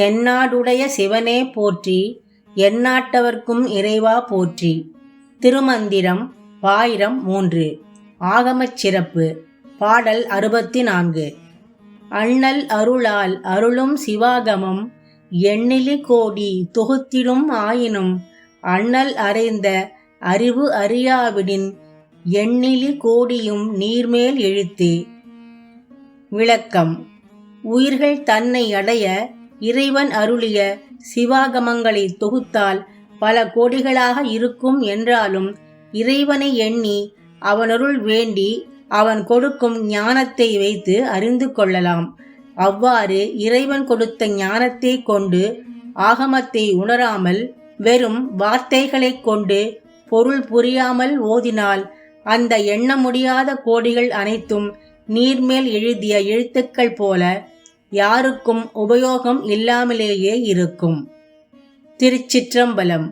தென்னாடுடைய சிவனே போற்றி எந்நாட்டவர்க்கும் இறைவா போற்றி. திருமந்திரம் பாயிரம் மூன்று. ஆகமச் சிறப்பு. பாடல் அறுபத்தி நான்கு அண்ணல் அருளால் அருளும் சிவாகமம் எண்ணிலி கோடி தொகுத்திலும் ஆயினும் அண்ணல் அறைந்த அறிவு அறியாவிடின் எண்ணிலி கோடியும் நீர்மேல் எழுத்து விளக்கம். உயிர்கள் தன்னை அடைய இறைவன் அருளிய சிவாகமங்களை தொகுத்தால் பல கோடிகளாக இருக்கும் என்றாலும் இறைவனை எண்ணி அவனருள் வேண்டி அவன் கொடுக்கும் ஞானத்தை வைத்து அறிந்து கொள்ளலாம். அவ்வாறு இறைவன் கொடுத்த ஞானத்தை கொண்டு ஆகமத்தை உணராமல் வெறும் வார்த்தைகளைக் கொண்டு பொருள் புரியாமல் ஓதினால் அந்த எண்ண முடியாத கோடிகள் அனைத்தும் நீர்மேல் எழுதிய எழுத்துக்கள் போல யாருக்கும் உபயோகம் இல்லாமலேயே இருக்கும். திருச்சிற்றம்பலம்.